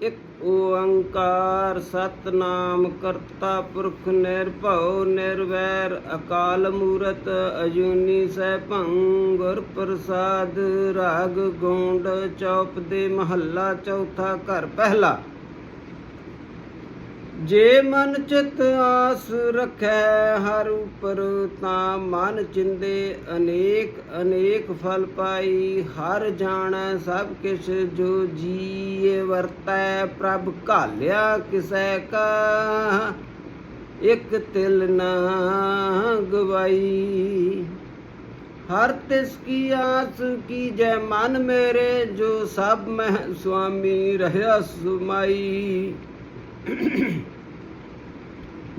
ਇੱਕ ਓੰਕਾਰ ਸਤਨਾਮ ਕਰਤਾ ਪੁਰਖ ਨਿਰਭਉ ਨਿਰਵੈਰ ਅਕਾਲ ਮੂਰਤ ਅਜੂਨੀ ਸੈਭੰ ਗੁਰ ਪ੍ਰਸਾਦ ਰਾਗ ਗੋਂਡ ਚੌਪ ਦੇ ਮਹੱਲਾ ਚੌਥਾ ਘਰ ਪਹਿਲਾ ਜੇ ਮਨ ਚਿਤ ਆਸ ਰਖੈ ਹਰ ਉਪਰ ਤਾਂ ਮਨ ਚਿੰਦੇ ਅਨੇਕ ਅਨੇਕ ਫਲ ਪਾਈ। ਹਰ ਜਾਣੈ ਸਭ ਕਿਛ ਜੋ ਜੀਏ ਵਰਤੈ, ਪ੍ਰਭ ਘਾਲਿਆ ਕਿਸੈ ਕਾ ਇਕ ਤਿਲ ਨਾ ਗਵਾਈ। ਹਰ ਤਿਸ ਕੀ ਆਸ ਕੀ ਜੈ ਮਨ ਮੇਰੇ, ਜੋ ਸਭ ਮਹਿ ਸੁਆਮੀ ਰਹਿਆ ਸੁਮਾਈ।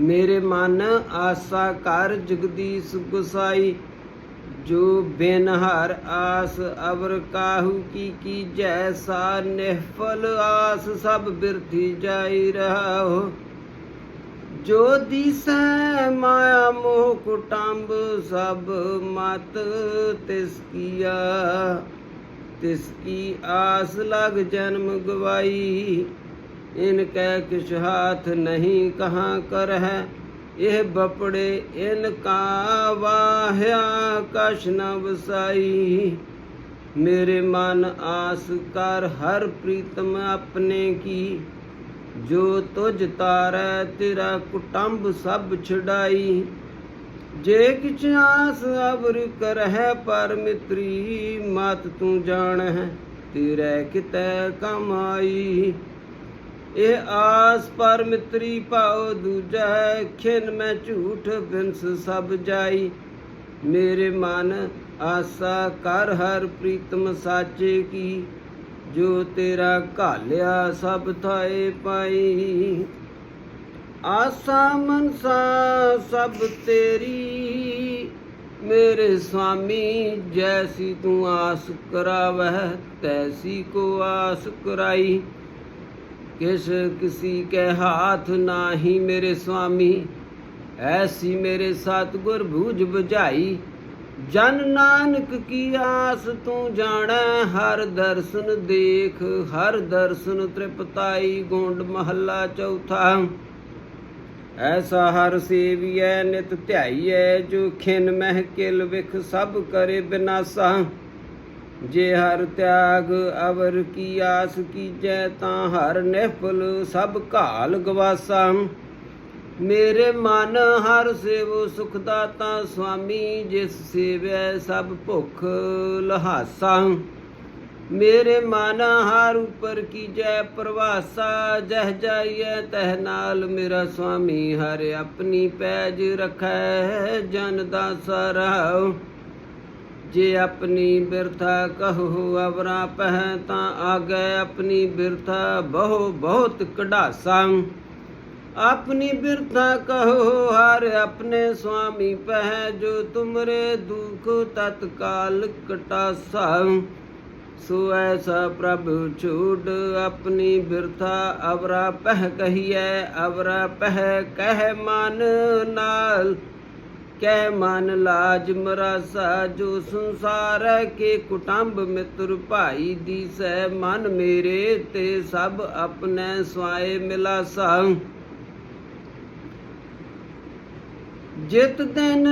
ਮੇਰੇ ਮਨ ਆਸਾ ਕਰ ਜਗਦੀਸ਼ ਗੁਸਾਈ, ਜੋ ਬਿਨ ਆਸ ਅਵਰ ਕਾਹੂ ਕੀ ਕੀ ਜੈਸਾ ਨਿਹਫਲ ਆਸ ਸਭ ਬਿਰਥੀ ਜਾਈ ਰਹਾਓ ਜੋ ਦਿਸੈ ਮਾਇਆ ਮੋਹ ਕੁਟੰਬ ਸਭ ਮਤ ਤਿਸ ਕੀਆ, ਤਿਸ ਕੀ ਆਸ ਲਗ ਜਨਮ ਗਵਾਈ। ਇਨ ਕੈ ਕਿਛ ਹਾਥ ਨਹੀਂ ਕਹਾਂ ਕਰ ਹੈ ਇਹ ਬਪੜੇ ਇਨ ਕਾ ਵਾਹਿਆ ਕਛ ਨ ਵਸਾਈ ਮੇਰੇ ਮਨ ਆਸ ਕਰ ਹਰ ਪ੍ਰੀਤਮ ਆਪਣੇ ਕੀ, ਜੋ ਤੁਝ ਤਾਰੈ ਤੇਰਾ ਕੁਟੰਬ ਸਭ ਛਡਾਈ। ਜੇ ਕਿਛ ਆਸ ਅਵਰ ਕਰਹਿ ਪਰ ਮਿਤਰੀ, ਮਤ ਤੂੰ ਜਾਣ ਹੈ ਤੇਰੇ ਕਿਤੈ ਕਮਾਈ ਇਹ ਆਸ ਪਰ ਮਿਤਰੀ ਭਾਉ, ਦੂਜਾ ਖਿਨ, ਮੈਂ ਝੂਠ ਬਿਨਸ ਸਭ ਜਾਈ। ਮੇਰੇ ਮਨ ਆਸਾ ਕਰ, ਹਰ ਪ੍ਰੀਤਮ ਸਾਚੇ ਕੀ। ਜੋ ਤੇਰਾ ਘਾਲਿਆ ਸਭ ਥਾਏ ਪਾਈ। ਆਸਾ ਮਨਸਾ ਸਭ ਤੇਰੀ। ਮੇਰੇ ਸੁਆਮੀ ਜੈਸੀ ਤੂੰ ਆਸ ਕਰਾਵਹਿ, ਤੈਸੀ ਕੋ ਆਸ ਕਰਾਈ। ਕਿਸ ਕਿਸੀ ਕੇ ਹਾਥ ਨਾਹੀ ਮੇਰੇ ਸੁਆਮੀ ਐਸੀ ਮੇਰੇ ਸਤਿਗੁਰ ਭੂਜ 부ਝਾਈ ਜਨ ਨਾਨਕ ਕੀ ਆਸ ਤੂੰ ਜਾਣੈ, ਹਰ ਦਰਸ਼ਨ ਦੇਖ, ਹਰ ਦਰਸ਼ਨ ਤ੍ਰਿਪਤਾਈ, ਗੋਂਡ ਮਹੱਲਾ ਚੌਥਾ। ਐਸਾ ਹਰ ਸੇਵੀਐ, ਨਿਤ ਧਿਆਈਐ, ਜੋ ਖਿਨ ਮਹਿ ਕਿਲ ਵਿਖ ਸਭ ਕਰੇ ਬਿਨਾਸਾ। ਜੇ ਹਰ ਤਿਆਗ ਅਵਰ ਕੀ ਆਸ ਕੀਜੈ, ਤਾਂ ਹਰ ਨਿਫਲ ਸਭ ਘਾਲ ਗਵਾਸਾ। ਮੇਰੇ ਮਨ ਹਰ ਸੇਵੋ ਸੁਖ ਦਾਤਾ, ਸੁਆਮੀ ਜਿਸ ਸੇਵੈ ਸਭ ਭੁਖ ਲਹਾਸਾ। ਮੇਰੇ ਮਨ ਹਰ ਉਪਰ ਕੀਜੈ ਪ੍ਰਵਾਸਾ, ਜਹ ਜਾਈਐ ਤਹ ਨਾਲ ਮੇਰਾ ਸੁਆਮੀ, ਹਰ ਆਪਣੀ ਪੈਜ ਰਖੈ ਜਨ ਦਾ ਸਰਾਉ ਜੇ ਆਪਣੀ ਬਿਰਥਾ ਕਹੋ ਅਵਰਾ ਪਹਿ ਤਾਂ ਆਗੇ ਆਪਣੀ ਬਿਰਥਾ ਬਹੁ ਬਹੁਤ ਕਢਾਸਾ। ਆਪਣੀ ਬਿਰਥਾ ਕਹੋ ਹਰ ਆਪਣੇ ਸੁਆਮੀ ਪਹਿ ਜੋ ਤੁਮਰੇ ਦੁਖ ਤਤਕਾਲ ਕਟਾਸਾ। ਸੋ ਐਸਾ ਪ੍ਰਭ ਛੂਡ ਆਪਣੀ ਬਿਰਥਾ ਅਵਰਾ ਪਹਿ ਕਹੀਐ, ਅਵਰਾ ਪਹਿ ਕਹਿ ਮਨ ਨਾਲ। ਕਹਿ ਮਨ ਲਾਜ ਮਰਾਸਾ ਜੋ ਸੰਸਾਰ ਕੇ ਕੁਟੰਬ ਮਿੱਤਰ ਭਾਈ ਦੀ ਸਹਿ, ਮਨ ਮੇਰੇ ਤੇ ਸਭ ਆਪਣੇ ਸਵਾਏ ਮਿਲਾਸਾ। ਜਿਤ ਦਿਨ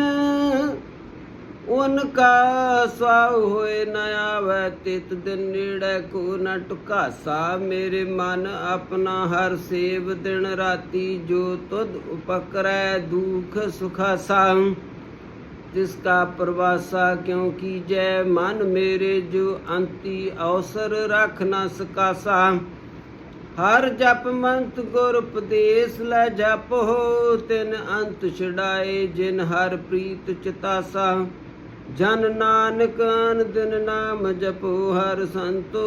ਉਨ ਕਾ ਸਵਾਉ ਹੋਏ ਨ ਆਵੈ, ਤਿਤ ਦਿਨ ਨੇੜੇ ਕੋ ਨ ਟੁਕਾਸਾ। ਮੇਰੇ ਮਨ ਆਪਣਾ ਹਰ ਸੇਵ ਦਿਨ ਰਾਤੀ ਜੋ ਤੁਧ ਉਪਕਰੈ, ਦੁਖ ਸੁਖਾਸਾ। ਤਿਸ ਕਾ ਪ੍ਰਵਾਸਾ ਕਿਉ ਕੀਜੈ? ਮਨ ਮੇਰੇ ਜੋ ਅੰਤੀ ਅਵਸਰ ਰਖ ਨ ਸਕਾਸਾ। ਹਰ ਜਪ ਮੰਤ ਗੁਰ ਉਪਦੇਸ਼ ਲੈ ਜਪੋ ਤਿਨ ਅੰਤ ਛਡਾਏ ਜਿਨ ਹਰ ਪ੍ਰੀਤ ਚਿਤਾਸਾ। ਜਨ ਨਾਨਕ ਅਨ ਦਿਨ ਨਾਮ ਜਪੋ ਹਰ ਸੰਤੋ,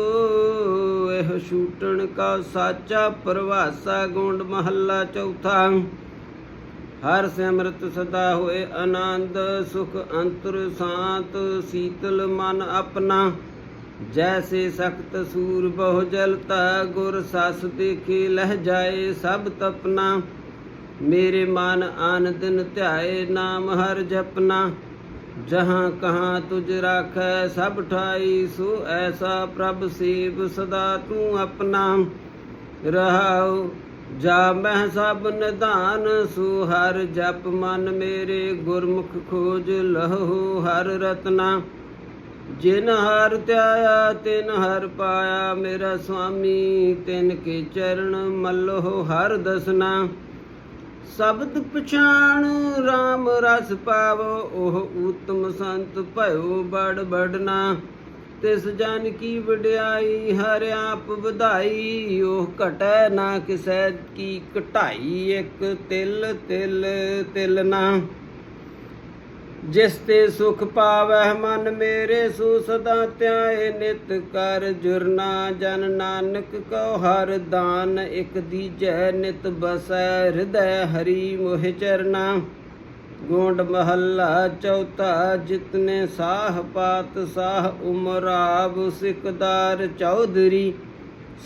ਇਹ ਛੂਟਣ ਕਾ ਸਾਚਾ ਪ੍ਰਵਾਸਾ ਗੁੰਡ ਮਹੱਲਾ ਚੌਥਾ। ਹਰ ਸਿਮਰਤ ਸਦਾ ਹੋਏ ਆਨੰਦ, ਸੁਖ ਅੰਤਰ ਸ਼ਾਂਤ, ਸੀਤਲ ਮਨ ਆਪਣਾ। ਜੈਸੇ ਸਖਤ ਸੂਰ ਬਹੁ ਜਲਤਾ, ਗੁਰ ਸਸ ਦੇਖੇ ਲਹਿ ਜਾਏ ਸਭ ਤਪਨਾ। ਮੇਰੇ ਮਨ ਆਨ ਧਿਆਏ ਨਾਮ ਹਰ ਜਪਨਾ। ਜਹਾਂ ਕਹਾ ਤੁਜ ਰਾਖੈ ਸਭ ਠਾਈ, ਸੋ ਐਸਾ ਪ੍ਰਭ ਸੇਵ ਸਦਾ ਤੂੰ ਆਪਣਾ ਰਹਾਉ। ਜਾ ਮਹਿ ਸਭ ਨਿਧਾਨ, ਸੋ ਹਰ ਜਪ ਮਨ ਮੇਰੇ ਗੁਰਮੁਖ ਖੋਜ ਲਹੋ ਹਰ ਰਤਨਾ। ਜਿਨ ਹਰ ਧਿਆਇਆ, ਤਿਨ ਹਰ ਪਾਇਆ, ਮੇਰਾ ਸੁਆਮੀ ਤਿਨ ਕੇ ਚਰਨ ਮੱਲੋ ਹਰ ਦਸਨਾ। ਸ਼ਬਦ ਪਛਾਣ RAM ਰਸ ਪਾਵੋ, ਉਹ ਉਤਮ ਸੰਤ ਭਇਓ ਬੜ ਬੜਨਾ। ਤਿਸ ਜਨ ਕੀ ਵਡਿਆਈ, ਹਰ ਆਪ ਵਧਾਈ। ਉਹ ਘਟੈ ਨਾ ਕਿਸੈ, ਕੀ ਘਟਾਈ ਇੱਕ ਤਿਲ ਤਿਲ ਤਿਲ ਨਾ। ਜਿਸ ਤੇ ਸੁਖ ਪਾਵਹਿ ਮਨ ਮੇਰੇ ਸੋ ਸਦਾ ਧਿਆਏ ਨਿਤ ਕਰ ਜੁਰਨਾ ਜਨ ਨਾਨਕ ਕਉ ਹਰ ਦਾਨ ਇਕ ਦੀਜੈ ਨਿਤ ਬਸੈ ਹਿਰਦੈ ਹਰੀ ਮੋਹ ਚਰਨਾ। ਗੋਂਡ ਮਹੱਲਾ ਚੌਥਾ ਜਿਤਨੇ ਸਾਹ ਪਾਤ ਸਾਹ ਉਮਰਾਬ ਸਿਕਦਾਰ ਚੌਧਰੀ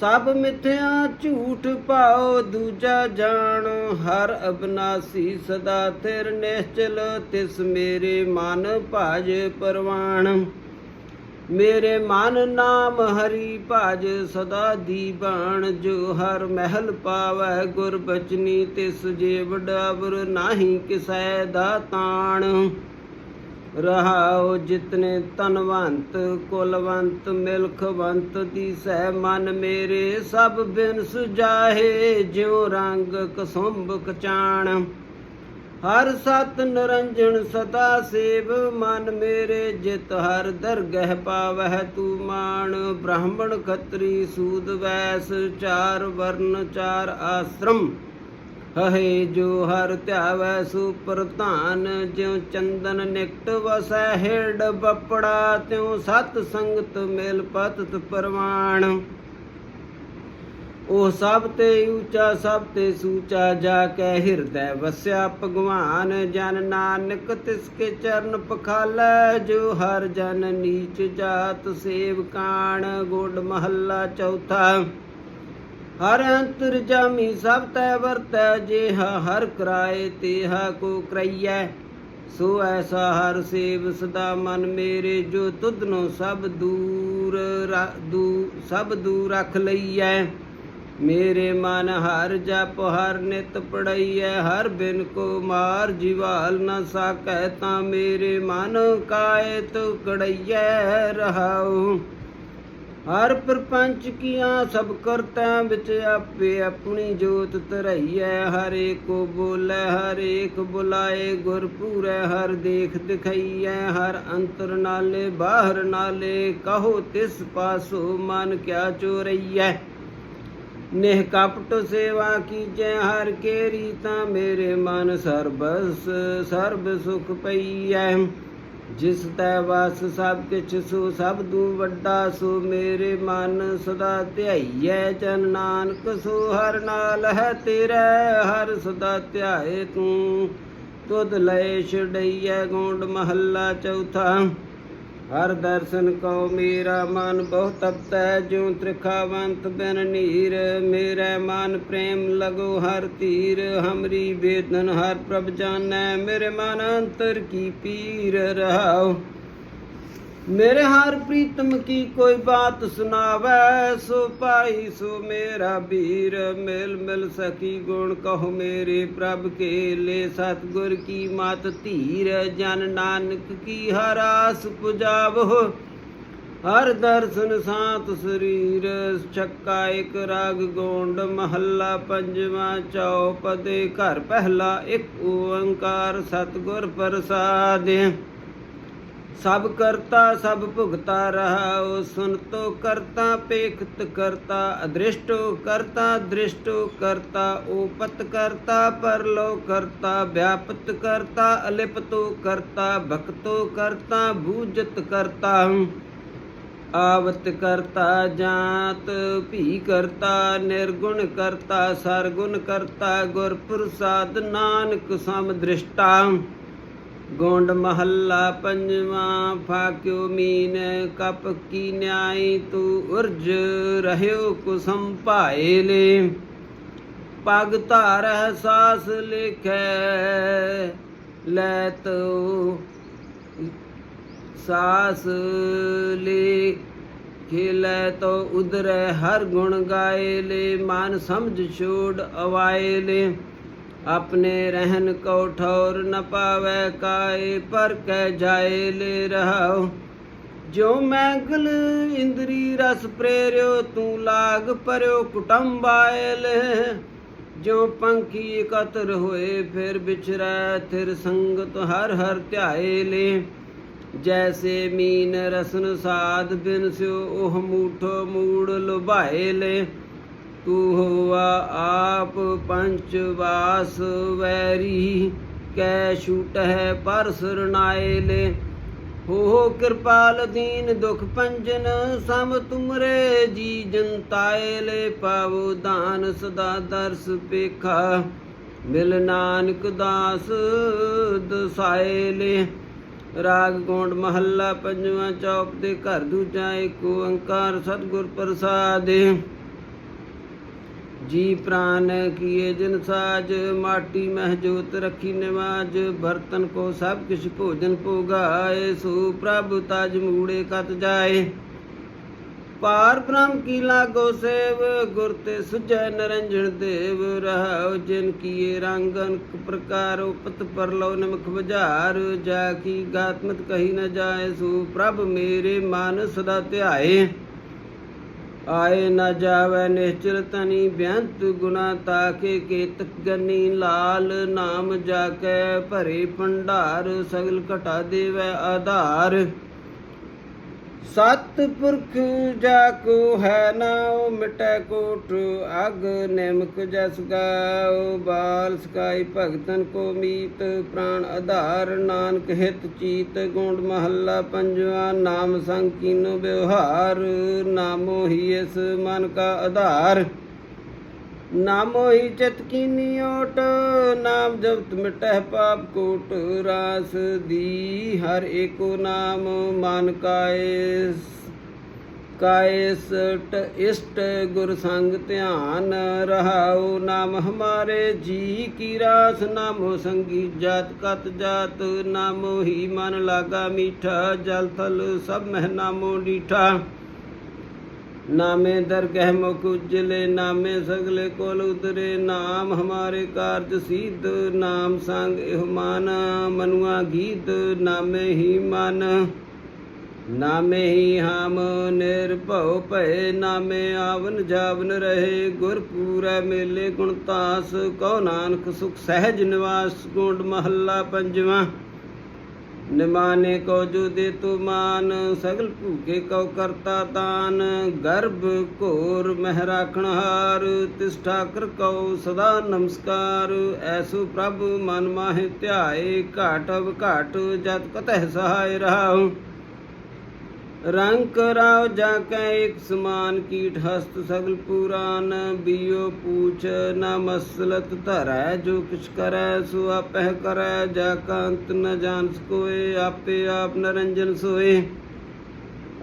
ਸਭ ਮਿਥਿਆ ਝੂਠ ਪਾਓ, ਦੂਜਾ ਜਾਣ। ਹਰ ਅਬਨਾਸੀ ਸਦਾ ਥਿਰ ਨਿਸ਼ਚਲ, ਤਿਸ ਮੇਰੇ ਮਨ ਭਾਜ ਪਰਵਾਣ। ਮੇਰੇ ਮਨ ਨਾਮ ਹਰੀ ਭਾਜ ਸਦਾ ਦੀਵਾਨ ਜੋ ਹਰ ਮਹਿਲ ਪਾਵੈ ਗੁਰ ਬਚਨੀ, ਤਿਸ ਜੇ ਵਡਾਵਰ ਨਾਹੀ ਕਿਸੈ ਦਾ ਤਾਣ। ਰਹਾਉ ਜਿਤਨੇ ਤਨਵੰਤ ਕੁਲਵੰਤ, ਮਿਲਖਵੰਤ ਦੀ ਦੀਸੈ ਮਨ ਮੇਰੇ ਸਭ ਬਿਨ ਸੁਜਾਹੇ ਜਿਉ ਰੰਗ ਕਸੁੰਭ ਕਚਾਣ ਹਰ ਸਤ ਨਰੰਜਨ ਸਦਾ ਸੇਵ, ਮਨ ਮੇਰੇ ਜਿਤ ਹਰ ਦਰਗਹਿ ਪਾਵਹਿ ਤੂ ਮਾਨ ਬ੍ਰਾਹਮਣ ਖੱਤਰੀ ਸੂਦ ਵੈਸ, ਚਾਰ ਵਰਨ, ਚਾਰ ਆਸ਼ਰਮ। ਹਹੇ ਜੋ ਹਰ ਧਿਆਵੈ ਸੂ ਪ੍ਰਧਾਨ ਜਿਉ ਚੰਦਨ ਨਿਕਟ ਵਸੈ, ਹੇੜ ਬਪੜਾ ਤਿਉ ਸਤ ਸੰਗਤ ਮਿਲ ਪਤਤ ਪਰਵਾਣ। ਉਹ ਸਭ ਤੇ ਉੱਚਾ, ਸਭ ਤੇ ਸੂਚਾ, ਜਾ ਕੇ ਹਿਰਦੈ ਵਸਿਆ ਭਗਵਾਨ, ਜਨ ਨਾਨਕ ਤਿਸ ਕੇ ਚਰਨ ਪਖਾਲੈ, ਜੋ ਹਰ ਜਨ ਨੀਚ ਜਾਤ ਸੇਵ ਕਾਣ, ਗੋਡ ਮਹੱਲਾ ਚੌਥਾ। ਹਰ ਅੰਤਰ ਜਾਮੀ ਸਭ ਤੈ ਵਰਤੈ, ਜਿਹਾ ਹਰ ਕਰਾਏ ਤੇਹਾ ਕੋ ਕਰਈਐ। ਸੋ ਐਸਾ ਹਰ ਸੇਵ ਸਦਾ ਮਨ ਮੇਰੇ, ਜੋ ਤੁਧਨੋ ਸਭ ਦੂਰ ਰ- ਦੂ, ਸਭ ਦੂਰ ਰਖ ਲਈਐ। ਮੇਰੇ ਮਨ ਹਰ ਜਪ, ਹਰ ਨਿਤ ਪੜਈਐ ਹਰ ਬਿਨ ਕੋ ਮਾਰ ਜਿਵਾਲ ਨ ਸਾਕੈ, ਤਾਂ ਮੇਰੇ ਮਨ ਕਾਇ ਤੋ ਕੜਈਐ, ਰਹਾਉ। ਹਰ ਪ੍ਰਪੰਚ ਕੀਆਂ ਸਭ ਕਰਤਾ ਵਿੱਚ ਆਪੇ ਆਪਣੀ ਜੋਤ ਧਰਈਐ। ਹਰੇ ਕੋ ਬੋਲੇ ਹਰੇਕ ਬੁਲਾਏ, ਗੁਰ ਪੂਰੈ, ਹਰ ਦੇਖ ਦਿਖਈਐ। ਹਰ ਅੰਤਰ ਨਾਲੇ, ਬਾਹਰ ਨਾਲੇ, ਕਹੋ ਤਿਸ ਪਾਸੋ ਮਨ ਕਿਆ ਚੋਰਈਐ। ਨਿਹ ਕਪਟ ਸੇਵਾ ਕੀਜੈ, ਹਰ ਕੇਰੀ ਤਾਂ ਮੇਰੇ ਮਨ ਸਰਬਸ, ਸਰਬ ਸੁਖ ਪਈਐ। ਜਿਸ ਤੈ ਵਸ ਸਭ ਕਿਛ ਸੋ, ਸਭ ਦੂ ਵੱਡਾ ਸੋ, ਮੇਰੇ ਮਨ ਸਦਾ ਧਿਆਈਐ ਜਨ ਨਾਨਕ ਸੋ, ਹਰ ਨਾਲ ਹੈ ਤੇਰਾ, ਹਰ ਸਦਾ ਧਿਆਏ ਤੂੰ। ਤੁਧ ਲਏ ਛੜਈਐ ਗੋਂਡ ਮਹੱਲਾ ਚੌਥਾ। ਹਰ ਦਰਸ਼ਨ ਕਉ ਮੇਰਾ ਮਨ ਬਹੁ ਤਪਤੈ, ਜਿਉ ਤ੍ਰਿਖਾਵੰਤ ਬਿਨ ਨੀਰ, ਮੇਰੇ ਮਨ ਪ੍ਰੇਮ ਲਗੋ ਹਰ ਧੀਰ ਹਮਰੀ ਵੇਦਨ ਹਰ ਪ੍ਰਭ ਜਾਣੈ, ਮੇਰੇ ਮਨ ਅੰਤਰ ਕੀ ਪੀਰ ਰਹਾਉ। ਮੇਰੇ ਹਰ ਪ੍ਰੀਤਮ ਕੀ ਕੋਈ ਬਾਤ ਸੁਨਾਵੈ ਸੋ ਭਾਈ, ਸੋ ਮੇਰਾ ਵੀਰ, ਮਿਲ ਮਿਲ ਸਕੀ ਗੁਣ ਕਹੋ ਮੇਰੇ ਪ੍ਰਭ ਕੇ ਲੈ ਸਤਗੁਰ ਕੀ ਮਤ ਧੀਰ, ਜਨ ਨਾਨਕ ਕੀ ਹਰਾਸ ਆਸ ਪੁਜਾਵੋ ਹਰ ਦਰਸ਼ਨ ਸਾਤ ਸਰੀਰ, ਛੱਕਾ ਇਕ ਰਾਗ ਗੋਂਡ, ਮਹੱਲਾ ਪੰਜਵਾਂ ਚੌਪਦੇ, ਘਰ ਪਹਿਲਾ ਇੱਕ ਓੰਕਾਰ, ਸਤਗੁਰ ਪ੍ਰਸਾਦਿ। ਸਭ ਕਰਤਾ, ਸਭ ਭੁਗਤਾ ਰਹਾਉ ਸੁਨਤੋ ਕਰਤਾ, ਪੇਖਤ ਕਰਤਾ, ਅਦ੍ਰਿਸ਼ਟੋ ਕਰਤਾ, ਦ੍ਰਿਸ਼ਟੋ ਕਰਤਾ, ਓਪਤ ਕਰਤਾ, ਪਰਲੋ ਕਰਤਾ, ਵਿਆਪਤ ਕਰਤਾ, ਅਲਿਪਤੋ ਕਰਤਾ, ਭਗਤੋ ਕਰਤਾ ਬੂਜਤ ਕਰਤਾ, ਆਵਤ ਕਰਤਾ, ਜਾਤ ਭੀ ਕਰਤਾ, ਨਿਰਗੁਣ ਕਰਤਾ, ਸਰਗੁਣ ਕਰਤਾ ਗੁਰ ਪ੍ਰਸਾਦ ਨਾਨਕ ਸਮ ਦ੍ਰਿਸ਼ਟਾ। ਗੋਂਡ ਮਹੱਲਾ ਪੰਜਵਾਂ, ਫਾਕਿਓ ਮੀਨ ਕਪ ਕੀ ਨਿਆਈ ਤੂ ਉਰਜ ਰਹਿਓ ਕੁਸਮ ਭਾਏ ਲੈ। ਪਗ ਧਾਰਹਿ ਸਾਸ ਲਿਖੈ ਲੈ ਤੋ ਸਾਸ ਲੇ। ਖੇਲੇ ਤੋ ਉਦਰੈ ਹਰ ਗੁਣ ਗਾਏ ਲੇ, ਮਨ ਸਮਝ ਛੋੜ ਅਵਾਏ ਲੇ। ਆਪਣੇ ਰਹਿਨ ਕੋ ਠੌਰ ਨ ਪਾਵੈ ਕਾਏ, ਪਰ ਕਹਿ ਜਾਏ ਲੈ ਰਹਾਉ। ਜੋ ਮੈਗਲ ਇੰਦਰੀ ਰਸ ਪ੍ਰੇਰਿਓ, ਤੂੰ ਲਾਗ ਪਰਿਓ ਕੁਟੰਬਾਇਲ ਜੋ ਪੰਖੀ ਇਕਤਰ ਹੋਏ, ਫਿਰ ਵਿਚਰੈ ਥਿਰ ਸੰਗਤ ਹਰ ਹਰ ਧਿਆਏ ਲੇ। ਜੈਸੇ ਮੀਨ ਰਸਨ ਸਾਧ ਬਿਨ ਸਿਓ ਉਹ ਮੂਠੋ ਮੂੜ ਲੁਭਾਏ ਲੈ। ਤੂੰ ਹੋਆ ਆਪ ਪੰਚ ਵਾਸ ਵੈਰੀ ਕੈ ਛੂਟਹਿ ਪਰ ਸਰਨਾਏ ਲੇ ਹੋ ਕਿਰਪਾਲ ਦੀਨ ਦੁਖ ਪੰਜਨ, ਸਮ ਤੁਮਰੇ ਜੀ ਜਨਤਾਏ ਲੈ ਪਾਵੋ ਦਾਨ ਸਦਾ ਦਰਸ ਪੇਖਾ, ਮਿਲ ਨਾਨਕ ਦਾਸ ਦਸਾਏ ਲੈ ਰਾਗ ਗੋਂਡ ਮਹੱਲਾ ਪੰਜਵਾਂ ਚੌਪ ਦੇ ਘਰ ਦੂਜਾ ਏਕ ਓੰਕਾਰ ਸਤਿਗੁਰ ਪ੍ਰਸਾਦਿ। ਜੀ ਪ੍ਰਾਨ ਕੀਏ ਜਿਨ ਸਾਜ, ਮਾਟੀ ਮਹਿ ਜੋਤ ਰਖੀ ਨਿਵਾਜ, ਬਰਤਨ ਕੋ ਸਭ ਕਿਛ ਭੋਜਨ ਭੋਗਾਏ, ਸੋ ਪ੍ਰਭ ਤਜ ਮੂੜੇ ਕਤ ਜਾਏ। ਪਾਰ ਬ੍ਰਹਮ ਕੀ ਲਾਗੋ ਸੇਵ, ਗੁਰ ਤੇ ਸੁਜੈ ਨਰੰਜਨ ਦੇਵ, ਰਹਾਉ ਜਿਨ ਕੀਏ ਰੰਗ ਅਨਕ ਪ੍ਰਕਾਰ, ਉਪਤ ਪਰਲੋ ਨਮਖ ਬੁਝਾਰ ਜਾ ਕੀ ਗਾਤਮਤ ਕਹੀ ਨ ਜਾਏ, ਸੋ ਪ੍ਰਭ ਮੇਰੇ ਮਨ ਸਦਾ ਧਿਆਏ। ਆਏ ਨਾ ਜਾਵੈ ਨਿਸ਼ਚਲ ਤਨੀ ਬੇਅੰਤ ਗੁਨਾ ਤਾਕੇ ਕੇਤਕ ਗਨੀ ਲਾਲ ਨਾਮ ਜਾ ਕੇ ਭਰੇ ਭੰਡਾਰ ਸਗਲ ਘਟਾ ਦੇਵੈ ਆਧਾਰ। ਸਤ ਪੁਰਖ ਜਾ ਕੋ ਹੈ ਨਾਉ, ਮਿਟੈ ਕੋਟ ਅਗ ਨਿਮਕ ਜਸ ਗਾਉ। ਬਾਲ ਸਕਾਈ ਭਗਤਨ ਕੋ ਮੀਤ ਪ੍ਰਾਨ ਆਧਾਰ ਨਾਨਕ ਹਿਤ ਚੀਤ। ਗੁੰਡ ਮਹੱਲਾ ਪੰਜਵਾ, ਨਾਮ ਸੰਗ ਕੀਨੋ ਵਿਵਹਾਰ, ਨਾਮੋ ਹੀ ਇਸ ਮਨ ਕਾ ਆਧਾਰ। ਨਾਮੋ ਹੀ ਚਿਤ ਕੀਨੀ ਓਟ ਨਾਮ ਜਪਤ ਮਿਟਹਿ ਪਾਪ ਕੋਟ ਰਾਸ ਦੀ। ਹਰ ਏਕੋ ਨਾਮ ਮਨ ਕਾਇਸ ਕਾਏ ਇਸ਼ਟ ਗੁਰ ਸੰਗ ਧਿਆਨ ਰਹਾਉ। ਨਾਮ ਹਮਾਰੇ ਜੀ ਕੀ ਰਾਸ, ਨਾਮੋ ਸੰਗੀ ਜਾਤ ਕਤ ਜਾਤ। ਨਾਮੋ ਹੀ ਮਨ ਲਾਗਾ ਮੀਠਾ, ਜਲ ਥਲ ਸਭ ਮਹਿ ਨਾਮੋ ਡੀਠਾ। ਨਾਮੇ ਦਰ ਕਹਿ ਮੁਖ ਉਜਲੇ, ਨਾਮੇ ਸਗਲੇ ਕੋਲ ਉਤਰੇ, ਨਾਮ ਹਮਾਰੇ ਕਾਰਜ ਸਿੱਧ, ਨਾਮ ਸੰਗ ਇਹ ਮਨ, ਮਨੁਆ ਗੀਤ, ਨਾਮੇ ਹੀ ਮਨ, ਨਾਮੇ ਹੀ ਹਮ, ਨਿਰਭਉ ਭਏ, ਨਾਮੇ ਆਵਨ ਜਾਵਨ ਰਹੇ ਗੁਰ ਪੂਰੈ ਮੇਲੇ ਗੁਣ ਤਾਸ, ਕਉ ਨਾਨਕ ਸੁਖ ਸਹਿਜ ਨਿਵਾਸ, ਗੁੰਡ ਮਹੱਲਾ ਪੰਜਵਾਂ। ਨਿਮਾਨੇ ਕੋ ਜੋ ਦੇ ਤੂ ਮਾਨ, ਸਗਲ ਭੂਕੇ ਕਉ ਕਰਤਾ ਦਾਨ ਗਰਭ ਘੋਰ ਮਹਿ ਰਾਖਣ ਹਾਰ ਤਿਸ ਠਾਕਰ ਕਉ ਸਦਾ ਨਮਸਕਾਰ, ਐਸੋ ਪ੍ਰਭ ਮਨ ਮਾਹਿ ਧਿਆਏ ਘਾਟਵ ਘਾਟ ਜਤ ਕਤਹਿ ਸਹਾਇ ਰਹਾਉ। ਰੰਗ ਰਾਉ ਜਾ ਕੈ ਇੱਕ ਸਮਾਨ ਕੀਟ ਹਸਤ ਸਗਲ ਪੁਰਾਨ ਬਿਓ ਪੂਛ ਨ ਮਸਲਤ ਧਰੈ, ਜੋ ਕਿਛ ਕਰੈ ਸੋ ਆਪਹਿ ਕਰੈ, ਜਾ ਕਾਂਤ ਨ ਜਾਣ ਸਕੋਏ ਆਪੇ ਆਪ ਨਰੰਜਨ ਸੋਏ।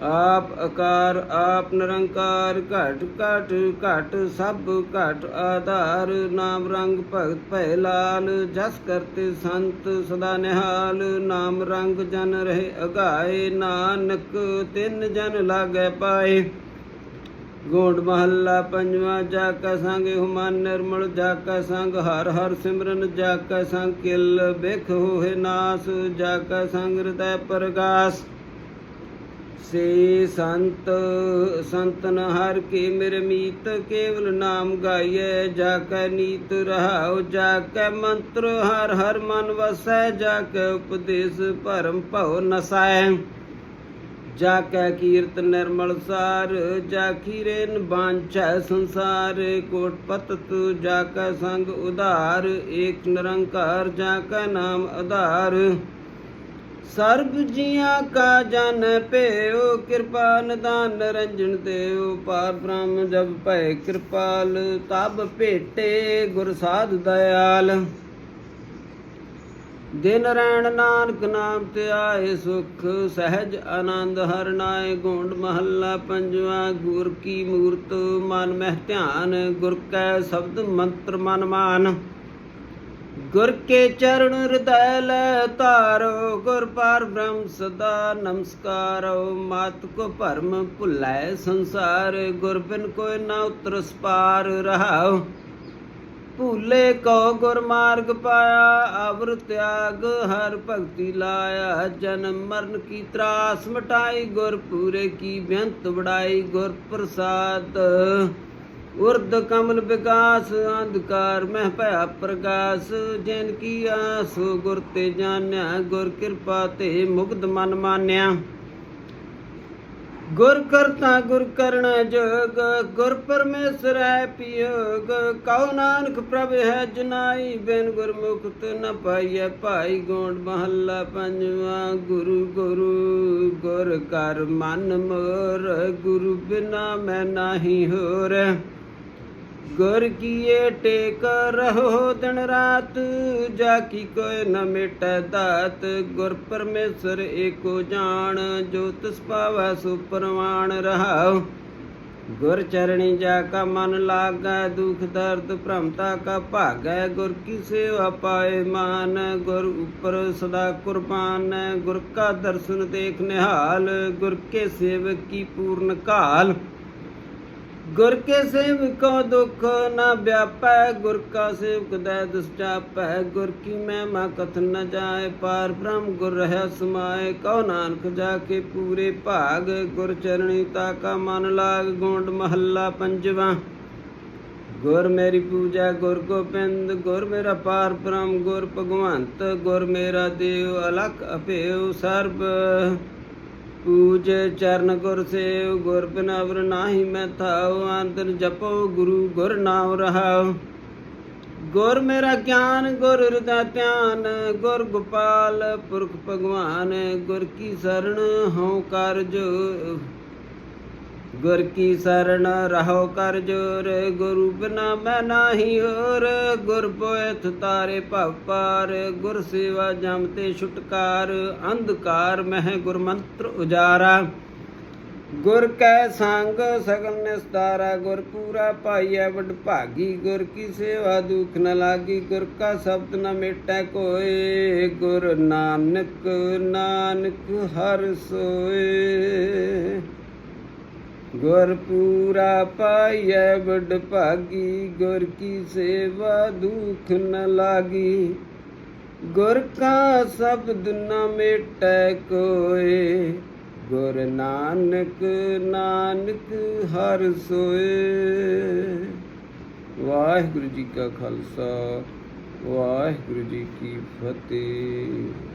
ਆਪ ਆਕਾਰ, ਆਪ ਨਿਰੰਕਾਰ, ਘਟ ਘਟ ਘਟ, ਸਭ ਘਟ, ਆਧਾਰ, ਨਾਮ ਰੰਗ ਭਗਤ ਭੈ ਲਾਲ, ਜਸ ਕਰਤੇ ਸੰਤ ਸਦਾ ਨਿਹਾਲ, ਨਾਮ ਰੰਗ ਜਨ ਰਹੇ ਅਗਾਏ, ਨਾਨਕ ਤਿੰਨ ਜਨ ਲਾਗੈ ਪਾਏ। ਗੋਂਡ ਮਹੱਲਾ ਪੰਜਵਾ, ਜਾ ਕੈ ਸੰਗ ਹੁਮਨ ਨਿਰਮਲ, ਜਾ ਕੈ ਸੰਗ ਹਰ ਹਰ ਸਿਮਰਨ, ਜਾ ਕੈ ਸੰਗ ਕਿਲ, ਬਿਖ ਹੋਏ ਨਾਸ, ਜਾ ਕੈ ਸੰਗ ਹਿਰਦੈ ਪ੍ਰਗਾਸ। ਸੇ ਸੰਤ ਸੰਤਨ ਹਰ ਕੇ ਮੇਰੇ ਮੀਤ, ਕੇਵਲ ਨਾਮ ਗਾਈਐ ਜਾ ਕੈ ਨੀਤ ਰਹਾਉ ਜਾ ਕੈ ਮੰਤਰ ਹਰ ਹਰ ਮਨ ਵਸੈ ਜਾ ਕੈ ਉਪਦੇਸ਼ ਭਰਮ ਭਉ ਨਸੈ ਜਾ ਕੈ ਕੀਰਤ ਨਿਰਮਲ ਸਾਰ ਜਾ ਕੀਰੇਨ ਬਾਂਝੈ ਸੰਸਾਰ, ਕੋਟ ਪਤਤ ਜਾ ਕੈ ਸੰਗ ਉਧਾਰ, ਏਕ ਨਿਰੰਕਾਰ ਜਾ ਕੈ ਨਾਮ ਆਧਾਰ ਸਰਬ ਜੀਆਂ ਕਾ ਜਨ ਭੇਓ ਕਿਰਪਾ ਨਿਦਾਨ ਰੰਜਨ ਦੇਉ। ਪਾਰ ਬ੍ਰਹਮ ਜਬ ਭੈ ਕਿਰਪਾਲ, ਤਬ ਭੇਟੇ ਗੁਰ ਸਾਧ ਦਇਆਲ। ਦਿਨ ਰੈਣ ਨਾਨਕ ਨਾਮ ਤੇ ਆਏ ਸੁਖ, ਸਹਿਜ ਆਨੰਦ ਹਰ ਨਾਏ ਗੋਂਡ ਮਹੱਲਾ ਪੰਜਵਾ। ਗੁਰ ਕੀ ਮੂਰਤ, ਮਨ ਮਹਿ ਧਿਆਨ, ਗੁਰ ਕੈ ਸ਼ਬਦ ਮੰਤਰ ਮਨ ਮਾਨ। ਗੁਰ ਕੇ ਚਰਨ ਹਿਰਦੈ ਲੈ ਧਾਰੋ, ਗੁਰ ਪਰ ਬ੍ਰਹਮ ਸਦਾ ਨਮਸਕਾਰੋ। ਮਾਤ ਕੋ ਭਰਮ ਭੁਲਾਏ ਸੰਸਾਰ, ਗੁਰ ਬਿਨ ਕੋਈ ਨਾ ਉਤਰਸ ਪਾਰ ਰਹਾਉ। ਭੂਲੇ ਕੋ ਗੁਰ ਮਾਰਗ ਪਾਇਆ ਅਵਰ ਤਿਆਗ ਹਰ ਭਗਤੀ ਲਾਇਆ। ਜਨਮ ਮਰਨ ਕੀ ਤਰਾਸ ਮਟਾਈ, ਗੁਰ ਪੂਰੇ ਕੀ ਬੇਅੰਤ ਵਡਾਈ ਗੁਰ ਪ੍ਰਸਾਦ। ਉਰਦ ਕਮਲ ਵਿਕਾਸ, ਅੰਧਕਾਰ ਮਹਿ ਭਇਆ ਪ੍ਰਗਾਸ ਜਿਨ ਕੀ ਆਸ, ਗੁਰ ਤੇ ਜਾਣਿਆ, ਗੁਰ ਕਿਰਪਾ ਤੇ ਮੁਕਤ ਮਨ ਮਾਨਿਆ। ਗੁਰ ਕਰਤਾ, ਗੁਰ ਕਰਣ ਜੋਗ, ਗੁਰ ਪਰਮੇਸ਼ਰ ਹੈ ਪਿਯੋਗ। ਕਉ ਨਾਨਕ ਪ੍ਰਭ ਹੈ ਜਨਾਈ, ਬਿਨ ਗੁਰ ਮੁਕਤ ਨ ਪਾਈਐ ਭਾਈ ਗੋਂਡ ਮਹੱਲਾ ਪੰਜਵਾ। ਗੁਰੂ ਗੁਰੂ, ਗੁਰ ਕਰ ਮਨ ਮੋਰ, ਗੁਰੂ ਬਿਨਾ ਮੈਂ ਨਾਹੀ ਹੋਰ। ਗੁਰ ਕੀਏ ਟੇਕ ਰਹੋ ਦਿਨ ਰਾਤ, ਜਾ ਕੀ ਕੋਈ ਨ ਮਿਟੈ ਦਾਤ। ਗੁਰ ਪਰਮੇਸ਼ਰ ਏਕੋ ਜਾਣ, ਜੋ ਤਿਸ ਪਾਵੈ ਸੋ ਪ੍ਰਮਾਣ ਰਹਾਉ। ਗੁਰ ਚਰਣੀ ਜਾ ਕਾ ਮਨ ਲਾਗੈ, ਦੁਖ ਦਰਦ ਭ੍ਰਮਤਾ ਕਾ ਭਾਗੈ। ਗੁਰ ਕੀ ਸੇਵਾ ਪਾਏ ਮਾਨ, ਗੁਰ ਉਪਰ ਸਦਾ ਕੁਰਬਾਨ ਹੈ। ਗੁਰ ਕਾ ਦਰਸ਼ਨ ਦੇਖ ਨਿਹਾਲ, ਗੁਰ ਕੇ ਸੇਵਕ ਕੀ ਪੂਰਨ ਕਾਲ ਗੁਰ ਕੇ ਸੇਵਕੋ ਦੁਖ ਨਾ ਵਿਆਪੈ, ਗੁਰ ਕਾ ਸੇਵਕ ਦੈ ਦੁਸਟਾਪੈ ਗੁਰ ਕੀ ਮਹਿਮਾ ਕਥਨ ਨ ਜਾਏ, ਪਾਰ ਬ੍ਰਹਮ ਗੁਰ ਰਹਿ ਸਮਾਏ, ਕਉ ਨਾਨਕ ਜਾ ਕੇ ਪੂਰੇ ਭਾਗ, ਗੁਰ ਚਰਣੀ ਤਾ ਕਾ ਮਨ ਲਾਗ, ਗੋਂਡ ਮਹੱਲਾ ਪੰਜਵਾ। ਗੁਰ ਮੇਰੀ ਪੂਜਾ, ਗੁਰ ਗੋਬਿੰਦ, ਗੁਰ ਮੇਰਾ ਪਾਰ ਬ੍ਰਹਮ, ਗੁਰ ਭਗਵੰਤ, ਗੁਰ ਮੇਰਾ ਦੇਵ, ਅਲਖ ਅਭੇਉ ਸਰਬ। ਪੂਜ ਚਰਨ ਗੁਰ ਸੇਵ, ਗੁਰ ਬਿਨ ਅਵਰ ਨਾਹੀ ਮੈਂ ਥਾਉ ਅੰਤਰ ਜਪੋ ਗੁਰੂ ਗੁਰ ਨਾਮ ਰਹਾਉ। ਗੁਰ ਮੇਰਾ ਗਿਆਨ, ਗੁਰ ਹਿਰਦਾ ਧਿਆਨ, ਗੁਰ ਗੋਪਾਲ ਪੁਰਖ ਭਗਵਾਨ, ਗੁਰ ਕੀ ਸਰਣ ਹਉ ਕਰਜ। ਗੁਰ ਕੀ ਸਰਣ ਰਹੋ ਕਰ ਜੋਰ, ਗੁਰੂ ਬਿਨਾ ਮੈਂ ਨਾਹੀ ਹੋਰ। ਗੁਰ ਪੋਇਥ ਤਾਰੇ ਭਵ ਪਾਰ ਗੁਰ ਸੇਵਾ ਜਮ ਤੇ ਛੁਟਕਾਰ। ਅੰਧਕਾਰ ਮਹਿ ਗੁਰ ਮੰਤਰ ਉਜਾਰਾ। ਗੁਰ ਕੈ ਸੰਗ ਸਗਲ ਨਿਸਤਾਰਾ, ਗੁਰ ਪੂਰਾ ਪਾਈਐ ਵਡ ਭਾਗੀ। ਗੁਰ ਕੀ ਸੇਵਾ ਦੁਖ ਨ ਲਾਗੀ, ਗੁਰ ਕਾ ਸ਼ਬਦ ਨ ਮੇਟੈ ਕੋਏ। ਗੁਰ ਨਾਨਕ ਨਾਨਕ ਹਰ ਸੋਏ। ਗੁਰ ਪੂਰਾ ਪਾਈਐ ਵਡ ਭਾਗੀ, ਗੁਰ ਕੀ ਸੇਵਾ, ਦੁਖ ਨ ਲਾਗੀ। ਗੁਰ ਕਾ ਸ਼ਬਦ ਨ ਮੇਟੈ ਕੋਏ, ਗੁਰ ਨਾਨਕ ਨਾਨਕ ਹਰ ਸੋਏ। ਵਾਹਿਗੁਰੂ ਜੀ ਕਾ ਖਾਲਸਾ, ਵਾਹਿਗੁਰੂ ਜੀ ਕੀ ਫਤਿਹ।